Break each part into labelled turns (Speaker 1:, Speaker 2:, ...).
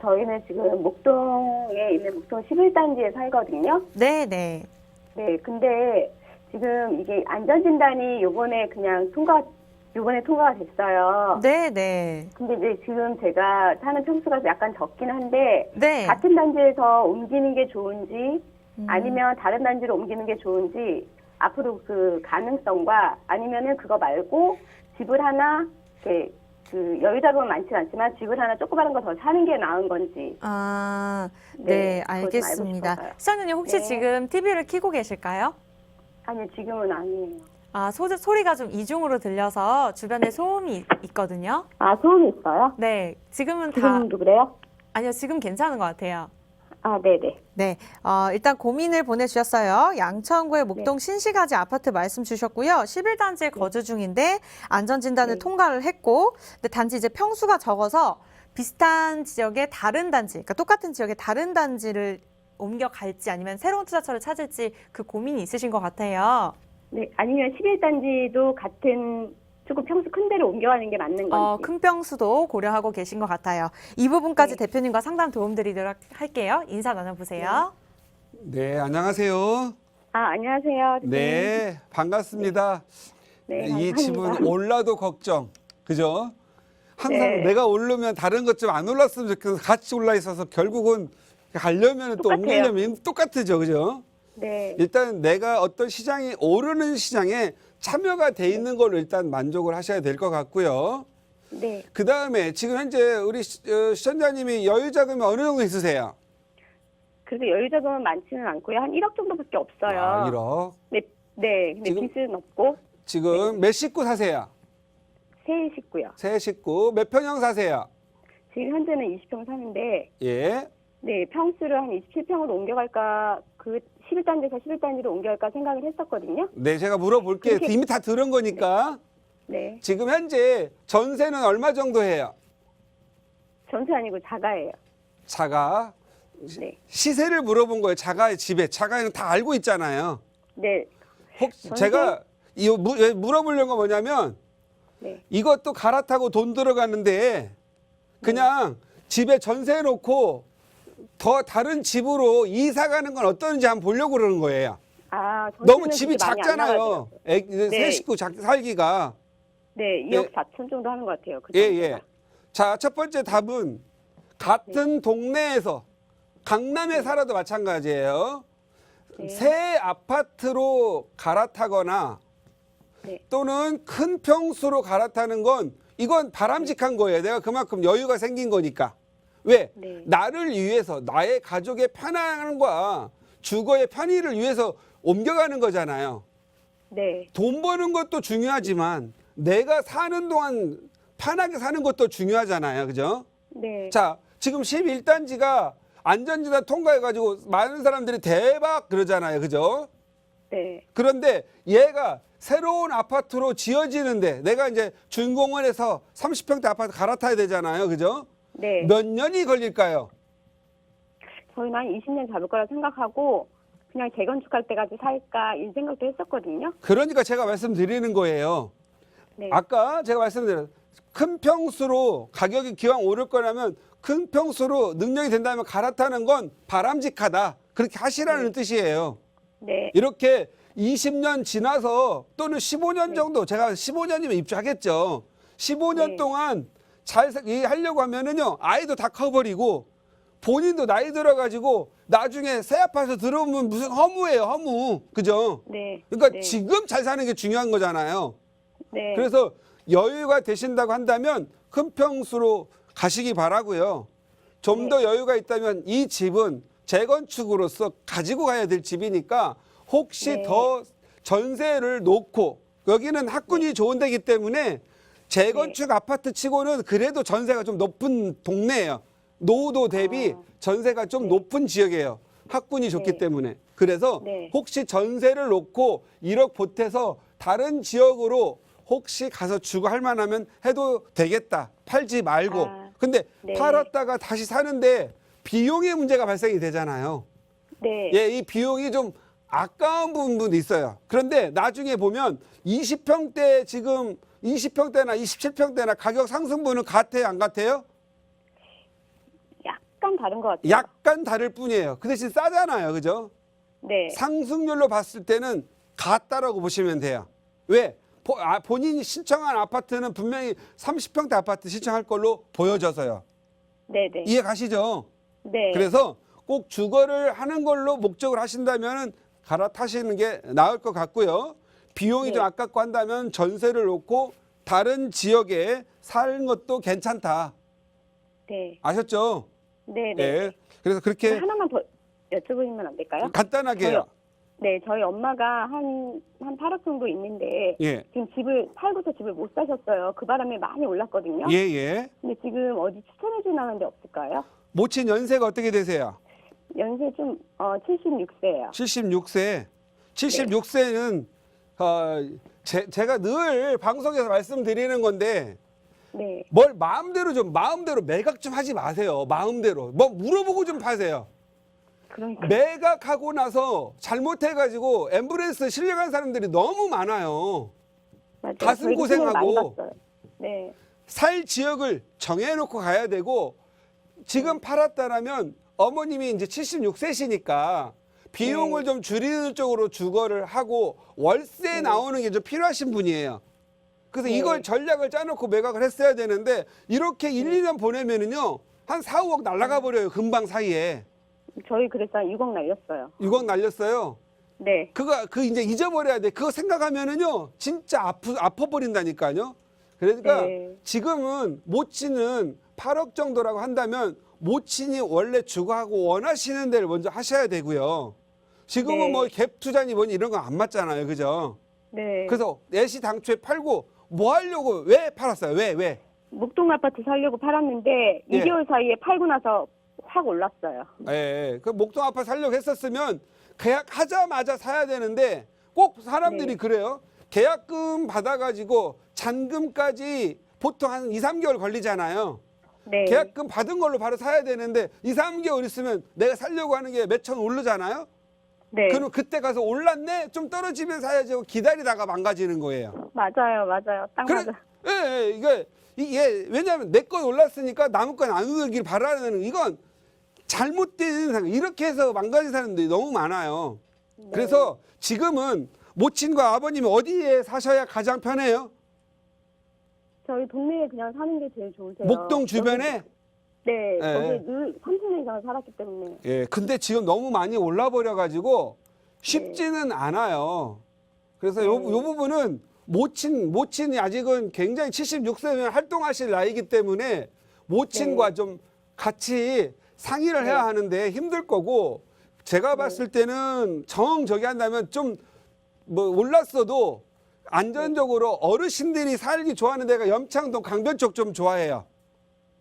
Speaker 1: 저희는 지금 목동에 있는 목동 11단지에 살거든요.
Speaker 2: 네, 네.
Speaker 1: 네, 근데 지금 이게 안전진단이 요번에 그냥 통과, 요번에 통과가 됐어요.
Speaker 2: 네, 네.
Speaker 1: 근데 이제 지금 제가 사는 평수가 약간 적긴 한데,
Speaker 2: 네.
Speaker 1: 같은 단지에서 옮기는 게 좋은지,
Speaker 2: 음.
Speaker 1: 아니면 다른 단지로 옮기는 게 좋은지, 앞으로 그 가능성과 아니면은 그거 말고 집을 하나, 이렇게 그 여유 자금은 많지 않지만 집을 하나 조그마한 거 더 사는 게 나은 건지.
Speaker 2: 아,
Speaker 1: 네,
Speaker 2: 네, 알겠습니다. 시장님 혹시
Speaker 1: 네.
Speaker 2: 지금 TV를 켜고 계실까요?
Speaker 1: 아니, 지금은 아니에요.
Speaker 2: 아, 소, 소리가 좀 이중으로 들려서 주변에 소음이 있거든요.
Speaker 1: 아, 소음이 있어요?
Speaker 2: 네, 지금은 다
Speaker 1: 지금도 그래요?
Speaker 2: 아니요, 지금 괜찮은 것 같아요.
Speaker 1: 아, 네네.
Speaker 2: 네, 어, 일단 고민을 보내주셨어요. 양천구의
Speaker 1: 네.
Speaker 2: 목동 신시가지 아파트 말씀 주셨고요. 11단지에 거주 중인데 안전진단을
Speaker 1: 네.
Speaker 2: 통과를 했고, 근데 단지 이제 평수가 적어서 비슷한 지역의 다른 단지, 그러니까 똑같은 지역의 다른 단지를 옮겨갈지 아니면 새로운 투자처를 찾을지 그 고민이 있으신 것 같아요.
Speaker 1: 네, 아니면 11단지도 같은 조금 평수 큰 데로 옮겨가는 게 맞는 건지.
Speaker 2: 어, 큰 평수도 고려하고 계신 것 같아요. 이 부분까지
Speaker 1: 네.
Speaker 2: 대표님과 상담 도움드리도록 할게요. 인사 나눠보세요.
Speaker 3: 네, 안녕하세요.
Speaker 1: 아, 안녕하세요. 대표님.
Speaker 3: 네, 반갑습니다.
Speaker 1: 네,
Speaker 3: 이
Speaker 1: 감사합니다.
Speaker 3: 집은 올라도 걱정, 그죠? 항상
Speaker 1: 네.
Speaker 3: 내가 오르면 다른 것 좀 안 올랐으면 좋겠어서 같이 올라 있어서 결국은 가려면 또
Speaker 1: 똑같아요.
Speaker 3: 옮기려면 똑같죠, 그죠?
Speaker 1: 네.
Speaker 3: 일단 내가 어떤 시장이 오르는 시장에 참여가 돼 있는 걸로 일단 만족을 하셔야 될 것 같고요.
Speaker 1: 네.
Speaker 3: 그 다음에 지금 현재 우리 시, 어, 시청자님이 여유 자금이 어느 정도 있으세요?
Speaker 1: 그래도 여유자금은 많지는 않고요. 한 1억 정도밖에 없어요.
Speaker 3: 아, 1억.
Speaker 1: 네. 네. 근데
Speaker 3: 지금-
Speaker 1: 빚은 없고
Speaker 3: 지금 몇 식구 사세요?
Speaker 1: 세 식구요.
Speaker 3: 세 식구 몇 평형 사세요?
Speaker 1: 지금 현재는 20평 사는데
Speaker 3: 예.
Speaker 1: 네, 평수를 한 27평으로 옮겨갈까 그 11단지에서 11단지로 옮겨갈까 생각을 했었거든요.
Speaker 3: 네, 제가 물어볼게요.
Speaker 1: 그렇게-
Speaker 3: 이미 다 들은 거니까.
Speaker 1: 네.
Speaker 3: 지금 현재 전세는 얼마 정도 해요?
Speaker 1: 전세 아니고 자가예요.
Speaker 3: 자가.
Speaker 1: 네.
Speaker 3: 시세를 물어본 거예요. 자가의 집에. 자가는 다 알고 있잖아요.
Speaker 1: 네.
Speaker 3: 혹시
Speaker 1: 전세?
Speaker 3: 제가 이 무- 예, 물어보려는 건 뭐냐면
Speaker 1: 네.
Speaker 3: 이것도 갈아타고 돈 들어가는데 그냥 집에 전세 놓고 더 다른 집으로 이사 가는 건 어떤지 한번 보려고 그러는 거예요.
Speaker 1: 아,
Speaker 3: 너무 집이
Speaker 1: 그렇게 많이 안
Speaker 3: 작잖아요.
Speaker 1: 나가더라고요.
Speaker 3: 애, 세
Speaker 1: 네.
Speaker 3: 식구 작, 살기가.
Speaker 1: 네, 2억 4천 정도 하는 것 같아요. 그
Speaker 3: 예,
Speaker 1: 정도가.
Speaker 3: 예. 자, 첫 번째 답은 같은 동네에서 강남에 살아도 마찬가지예요.
Speaker 1: 네.
Speaker 3: 새 아파트로 갈아타거나
Speaker 1: 네.
Speaker 3: 또는 큰 평수로 갈아타는 건 이건 바람직한 거예요. 내가 그만큼 여유가 생긴 거니까. 왜?
Speaker 1: 네.
Speaker 3: 나를 위해서 나의 가족의 편안함과 주거의 편의를 위해서 옮겨가는 거잖아요.
Speaker 1: 네.
Speaker 3: 돈 버는 것도 중요하지만 내가 사는 동안 편하게 사는 것도 중요하잖아요. 그죠?
Speaker 1: 네.
Speaker 3: 자, 지금 11단지가 안전진단 통과해가지고 많은 사람들이 대박 그러잖아요. 그죠?
Speaker 1: 네.
Speaker 3: 그런데 얘가 새로운 아파트로 지어지는데 내가 이제 준공원에서 30평대 아파트 갈아타야 되잖아요. 그죠?
Speaker 1: 네.
Speaker 3: 몇 년이 걸릴까요?
Speaker 1: 저희는 한 20년 잡을 거라 생각하고 그냥 재건축할 때까지 살까 이 생각도 했었거든요.
Speaker 3: 그러니까 제가 말씀드리는 거예요.
Speaker 1: 네.
Speaker 3: 아까 제가 말씀드린 큰 평수로 가격이 기왕 오를 거라면 큰 평수로 능력이 된다면 갈아타는 건 바람직하다. 그렇게 하시라는 뜻이에요.
Speaker 1: 네.
Speaker 3: 이렇게 20년 지나서 또는 15년
Speaker 1: 네.
Speaker 3: 정도 제가 15년이면 입주하겠죠. 15년
Speaker 1: 네.
Speaker 3: 동안 잘 사- 이 하려고 하면은요 아이도 다 커버리고 본인도 나이 들어가지고 나중에 새 아파트 들어오면 무슨 허무예요 허무 그죠?
Speaker 1: 네.
Speaker 3: 그러니까
Speaker 1: 네.
Speaker 3: 지금 잘 사는 게 중요한 거잖아요.
Speaker 1: 네.
Speaker 3: 그래서 여유가 되신다고 한다면 큰 평수로 가시기 바라고요. 좀
Speaker 1: 네.
Speaker 3: 더 여유가 있다면 이 집은 재건축으로서 가지고 가야 될 집이니까 혹시
Speaker 1: 네.
Speaker 3: 더 전세를 놓고 여기는 학군이 좋은 데기 때문에 재건축 아파트 치고는 그래도 전세가 좀 높은 동네예요. 노후도 대비
Speaker 1: 아.
Speaker 3: 전세가 좀
Speaker 1: 네.
Speaker 3: 높은 지역이에요. 학군이 좋기
Speaker 1: 네.
Speaker 3: 때문에. 그래서
Speaker 1: 네.
Speaker 3: 혹시 전세를 놓고 1억 보태서 다른 지역으로 혹시 가서 주거 할 만하면 해도 되겠다. 팔지 말고.
Speaker 1: 아,
Speaker 3: 근데
Speaker 1: 네.
Speaker 3: 팔았다가 다시 사는데 비용의 문제가 발생이 되잖아요.
Speaker 1: 네.
Speaker 3: 예, 이 비용이 좀 아까운 부분도 있어요. 그런데 나중에 보면 20평대 지금 20평대나 27평대나 가격 상승분은 같아요, 안 같아요?
Speaker 1: 약간 다른 것 같아요.
Speaker 3: 약간 다를 뿐이에요. 그 대신 싸잖아요. 그죠?
Speaker 1: 네.
Speaker 3: 상승률로 봤을 때는 같다라고 보시면 돼요. 왜? 보- 아, 본인이 신청한 아파트는 분명히 30평대 아파트 신청할 걸로 보여져서요.
Speaker 1: 네네.
Speaker 3: 이해 가시죠?
Speaker 1: 네.
Speaker 3: 그래서 꼭 주거를 하는 걸로 목적을 하신다면 갈아타시는 게 나을 것 같고요. 비용이
Speaker 1: 네.
Speaker 3: 좀 아깝고 한다면 전세를 놓고 다른 지역에 사는 것도 괜찮다.
Speaker 1: 네.
Speaker 3: 아셨죠?
Speaker 1: 네 네.
Speaker 3: 예. 그래서 그렇게
Speaker 1: 하나만 더 여쭤보면 안 될까요? 간단하게요. 네, 저희 엄마가 한, 한 8억 정도 있는데,
Speaker 3: 예.
Speaker 1: 지금 집을, 팔고서 집을 못 사셨어요. 그 바람에 많이 올랐거든요.
Speaker 3: 예, 예.
Speaker 1: 근데 지금 어디 추천해 줄 만한 데 없을까요?
Speaker 3: 모친 연세가 어떻게 되세요?
Speaker 1: 연세 좀, 어, 76세예요.
Speaker 3: 76세. 76세는 어, 제, 제가 늘 방송에서 말씀드리는 건데
Speaker 1: 네.
Speaker 3: 뭘 마음대로 좀 마음대로 매각 좀 하지 마세요. 마음대로. 뭐 물어보고 좀 파세요.
Speaker 1: 그러니까.
Speaker 3: 매각하고 나서 잘못해가지고 앰뷸런스 실려간 사람들이 너무 많아요.
Speaker 1: 맞아요.
Speaker 3: 가슴
Speaker 1: 저희도
Speaker 3: 고생하고.
Speaker 1: 봤어요. 네.
Speaker 3: 살 지역을 정해놓고 가야 되고 지금 팔았다라면 어머님이 이제 76세시니까 비용을 좀 줄이는 쪽으로 주거를 하고 월세 나오는 게 좀 필요하신 분이에요. 그래서
Speaker 1: 네.
Speaker 3: 이걸 전략을 짜놓고 매각을 했어야 되는데 이렇게 1, 2년 보내면은요 한 4, 5억 날라가 버려요 금방 사이에
Speaker 1: 저희 그래서 한 6억 날렸어요.
Speaker 3: 6억 날렸어요.
Speaker 1: 네.
Speaker 3: 그거 그 이제 잊어버려야 돼. 그거 생각하면은요 진짜 아프 아파 버린다니까요. 그러니까
Speaker 1: 네.
Speaker 3: 지금은 모친은 8억 정도라고 한다면 모친이 원래 주거하고 원하시는 데를 먼저 하셔야 되고요. 지금은
Speaker 1: 네.
Speaker 3: 뭐 갭 투자니 뭐니 이런 거 안 맞잖아요, 그죠?
Speaker 1: 네.
Speaker 3: 그래서 내시 당초에 팔고 뭐 하려고 왜 팔았어요? 왜 왜?
Speaker 1: 목동 아파트 살려고 팔았는데
Speaker 3: 예.
Speaker 1: 2개월 사이에 팔고 나서 확 올랐어요.
Speaker 3: 예, 예. 그 목동 아파트 살려고 했었으면 계약하자마자 사야 되는데 꼭 사람들이
Speaker 1: 네.
Speaker 3: 그래요. 계약금 받아가지고 잔금까지 보통 한 2, 3개월 걸리잖아요.
Speaker 1: 네.
Speaker 3: 계약금 받은 걸로 바로 사야 되는데 2, 3개월 있으면 내가 살려고 하는 게 몇 천 오르잖아요.
Speaker 1: 네.
Speaker 3: 그럼 그때 가서 올랐네? 좀 떨어지면 사야지 하고 기다리다가 망가지는 거예요.
Speaker 1: 맞아요, 맞아요. 딱
Speaker 3: 그래,
Speaker 1: 맞아.
Speaker 3: 예, 예, 이게, 이게, 왜냐하면 내건 올랐으니까 남의 건안 오르길 바라는 이건 잘못된 생각. 이렇게 해서 망가진 사람들이 너무 많아요.
Speaker 1: 네.
Speaker 3: 그래서 지금은 모친과 아버님이 어디에 사셔야 가장 편해요?
Speaker 1: 저희 동네에 그냥 사는 게 제일 좋으세요.
Speaker 3: 목동 주변에?
Speaker 1: 여기- 네,
Speaker 3: 예.
Speaker 1: 늘 30년 이상 살았기 때문에.
Speaker 3: 예, 근데 지금 너무 많이 올라 버려가지고 쉽지는 않아요. 그래서 요,
Speaker 1: 네.
Speaker 3: 요 부분은 모친, 모친이 아직은 굉장히 76세면 활동하실 나이기 때문에 모친과 좀 같이 상의를
Speaker 1: 네.
Speaker 3: 해야 하는데 힘들 거고 제가 봤을 때는 정 저기 한다면 좀 뭐 올랐어도 안전적으로 어르신들이 살기 좋아하는 데가 염창동 강변 쪽 좀 좋아해요.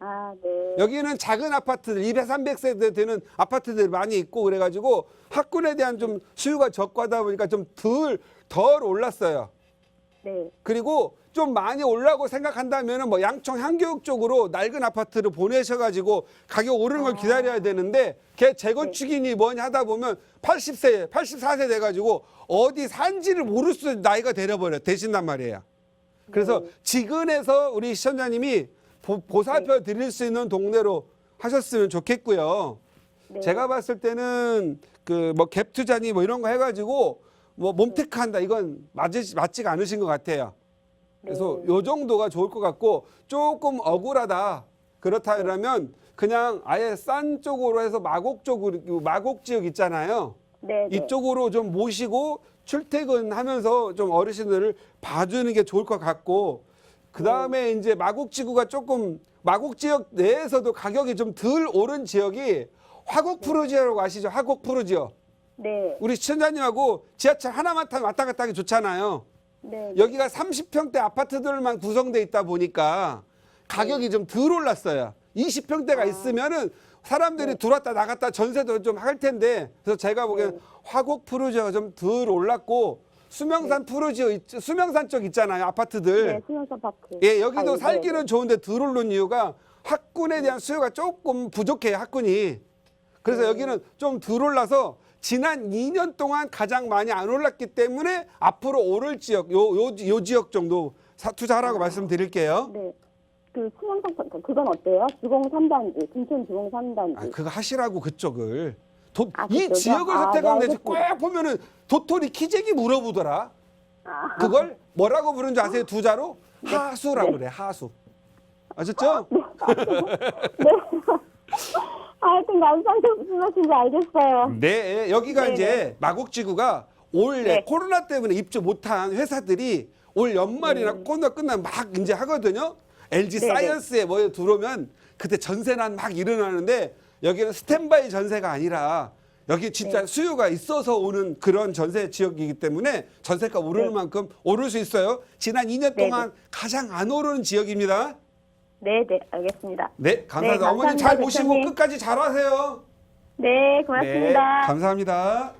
Speaker 1: 아, 네.
Speaker 3: 여기는 작은 아파트들 200, 300세대 되는 아파트들이 많이 있고 그래가지고 학군에 대한 좀 수요가 적고 하다 보니까 좀 덜 덜 올랐어요.
Speaker 1: 네.
Speaker 3: 그리고 좀 많이 올라고 생각한다면은 뭐 양청 향교육 쪽으로 낡은 아파트를 보내셔가지고 가격 오르는 걸 기다려야 되는데 걔 재건축이니 뭐니 하다 보면 80세, 84세 돼가지고 어디 산지를 모를 수 있는 나이가 되려버려 되신단 말이에요. 그래서 지근에서 우리 시청자님이 보, 보살펴 드릴 수 있는 동네로 하셨으면 좋겠고요.
Speaker 1: 네.
Speaker 3: 제가 봤을 때는 그 뭐 갭 투자니 뭐 이런 거 해가지고 뭐 몸테크한다 이건 맞지 맞지가 않으신 것 같아요. 그래서
Speaker 1: 네.
Speaker 3: 요 정도가 좋을 것 같고 조금 억울하다 그렇다 그러면 그냥 아예 싼 쪽으로 해서 마곡 쪽으로 마곡 지역 있잖아요.
Speaker 1: 네. 네.
Speaker 3: 이쪽으로 좀 모시고 출퇴근하면서 좀 어르신들을 봐주는 게 좋을 것 같고 그 다음에 이제 마곡 지구가 조금 마곡 지역 내에서도 가격이 좀 덜 오른 지역이 화곡 푸르지오라고 아시죠? 화곡 푸르지오.
Speaker 1: 네.
Speaker 3: 우리 시청자님하고 지하철 하나만 타면 왔다 갔다 하기 좋잖아요.
Speaker 1: 네.
Speaker 3: 여기가 30평대 아파트들만 구성돼 있다 보니까 가격이 좀 덜 올랐어요. 20평대가 있으면은 사람들이 들어왔다 나갔다 전세도 좀 할 텐데 그래서 제가 보기엔 화곡 푸르지오가 좀 덜 올랐고 수명산 푸르지오 있- 수명산 쪽 있잖아요 아파트들
Speaker 1: 네, 수영선 파크.
Speaker 3: 예 여기도
Speaker 1: 아, 네,
Speaker 3: 살기는
Speaker 1: 네.
Speaker 3: 좋은데 덜 오른 이유가 학군에 대한 수요가 조금 부족해요 학군이 그래서 여기는 좀덜 올라서 지난 2년 동안 가장 많이 안 올랐기 때문에 앞으로 오를 지역 요, 요, 요 지역 정도 사- 투자하라고 말씀드릴게요.
Speaker 1: 네. 그 수원성 그건 어때요? 주공 3단지, 김천 주공 3단지.
Speaker 3: 아, 그거 하시라고 그쪽을. 도,
Speaker 1: 아,
Speaker 3: 이
Speaker 1: 그쪽이요?
Speaker 3: 지역을
Speaker 1: 아,
Speaker 3: 선택하면
Speaker 1: 네,
Speaker 3: 되지. 꼭
Speaker 1: 알겠습니다.
Speaker 3: 보면은 도토리 키재기 물어보더라.
Speaker 1: 아,
Speaker 3: 그걸 뭐라고 부르는지 아세요? 두 자로 하수라고 그래. 하수. 아셨죠?
Speaker 1: 네. 하여튼 감사합니다. 무슨 말씀인지 알겠어요.
Speaker 3: 네, 여기가
Speaker 1: 네네.
Speaker 3: 이제 마곡지구가 올해
Speaker 1: 네.
Speaker 3: 코로나 때문에 입주 못한 회사들이 올 연말이나 코로나 끝나면 막 이제 하거든요. LG
Speaker 1: 음. 네네.
Speaker 3: 사이언스에 뭐 들어오면 그때 전세난 막 일어나는데 여기는 스탠바이 전세가 아니라 여기 진짜
Speaker 1: 네.
Speaker 3: 수요가 있어서 오는 그런 전세 지역이기 때문에 전세가 오르는
Speaker 1: 네.
Speaker 3: 만큼 오를 수 있어요. 지난 2년
Speaker 1: 네네.
Speaker 3: 동안 가장 안 오르는 지역입니다.
Speaker 1: 네, 네, 알겠습니다.
Speaker 3: 네, 감사합니다.
Speaker 1: 네, 감사합니다,
Speaker 3: 잘 모시고
Speaker 1: 대표님.
Speaker 3: 끝까지 잘 하세요.
Speaker 1: 네, 고맙습니다.
Speaker 3: 네, 감사합니다.